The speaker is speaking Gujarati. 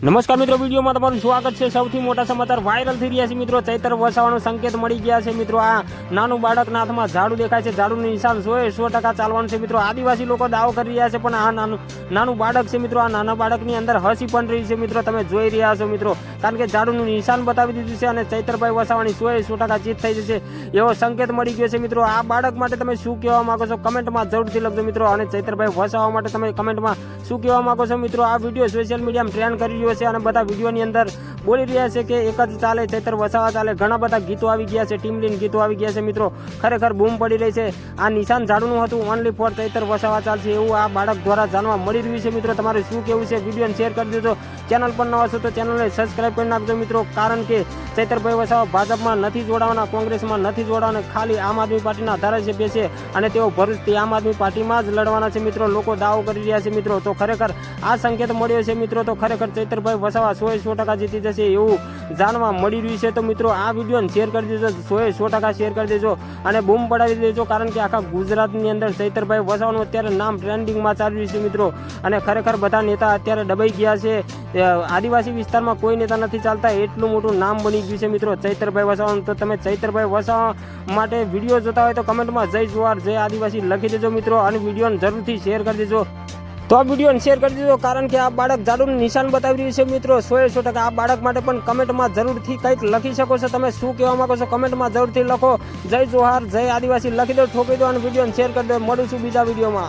નમસ્કાર મિત્રો, વિડીયોમાં તમારું સ્વાગત છે. સૌથી મોટા સમાચાર વાયરલ થઈ રહ્યા છે મિત્રો. ચૈતર વસાવાનો સંકેત મળી ગયા છે મિત્રો. આ નાનું બાળકના હાથમાં ઝાડુ દેખાય છે. ઝાડુનું નિશાન સો સો ટકા ચાલવાનું છે મિત્રો. આદિવાસી લોકો દાવો કરી રહ્યા છે, પણ આ નાનું નાનું બાળક છે મિત્રો. આ નાના બાળકની અંદર હસી પણ રહી છે મિત્રો. તમે જોઈ રહ્યા છો મિત્રો. કારણ કે ઝાડુનું નિશાન બતાવી દીધું છે અને ચૈતરભાઈ વસાવાની સો સો ટકા જીત થઈ જશે એવો સંકેત મળી ગયો છે મિત્રો. આ બાળક માટે તમે શું કહેવા માગો છો? કમેન્ટમાં જરૂરથી લખજો મિત્રો. અને ચૈતરભાઈ વસાવા માટે તમે કમેન્ટમાં શું કહેવા માગો છો મિત્રો? આ વીડિયો સોશિયલ મીડિયામાં ટ્રેન્ડ કરી રહ્યો છે અને બધા વિડીયોની અંદર બોલી રહ્યા છે કે એક જ ચાલે, ચૈતર વસાવા ચાલે. ઘણા બધા ગીતો આવી ગયા છે ટીમલીન ગીતો આવી ગયા છે, મિત્રો. ખરેખર બૂમ પડી રહી છે. આ નિશાન ઝાડુનું હતું. ઓનલી ફોર ચૈતર વસાવા ચાલશે એવું આ બાળક દ્વારા જાણવા મળી રહ્યું છે, મિત્રો. તમારે શું કેવું છે? વિડીયોને શેર કરી દેજો. ચેનલ પર ન હશો તો ચેનલને સબસ્ક્રાઈબ કરી નાખજો, મિત્રો. કારણ કે ચૈતરભાઈ વસાવા ભાજપમાં નથી જોડાવાના, કોંગ્રેસમાં નથી જોડાવાના. ખાલી આમ આદમી પાર્ટીના ધારાસભ્ય છે અને તેઓ ભરૂચથી આમ આદમી પાર્ટીમાં જ લડવાના છે, મિત્રો. લોકો દાવો કરી રહ્યા છે, મિત્રો. તો ખરેખર આ સંકેત મળ્યો છે, મિત્રો. તો ખરેખર ચૈતરભાઈ વસાવા સો સો ટકા જીતી જશે એવું જાણવા મળી રહ્યું છે. તો મિત્રો, આ વિડીયોને શેર કરી દેજો સો સો ટકા શેર કરી દેજો અને બૂમ પડાવી દેજો, કારણ કે આખા ગુજરાતની અંદર ચૈતરભાઈ વસાવાનું અત્યારે નામ ટ્રેન્ડિંગમાં ચાલી રહ્યું છે મિત્રો. અને ખરેખર બધા નેતા અત્યારે દબાઈ ગયા છે. આદિવાસી વિસ્તારમાં કોઈ નેતા નથી ચાલતા, એટલું મોટું નામ બની ગયું છે મિત્રો ચૈતરભાઈ વસાવાનું. તો તમે ચૈતરભાઈ વસાવા માટે વીડિયો જોતા હોય તો કમેન્ટમાં જય જુવાર, જય આદિવાસી લખી દેજો મિત્રો અને વિડીયોને જરૂરથી શેર કરી દેજો. તો આ વિડીયોને શેર કરી દીધો, કારણ કે આ બાળક ઝાડુનું નિશાન બતાવી રહ્યું છે મિત્રો. સો એ સો ટકા આ બાળક માટે પણ કમેન્ટમાં જરૂરથી કંઈક લખી શકો છો. તમે શું કહેવા માગો છો કમેન્ટમાં જરૂરથી લખો. જય જોહાર, જય આદિવાસી. લખી દો, ઠોકી દો અને વિડીયોને શેર કરી દો. મળીશું બીજા વિડીયોમાં.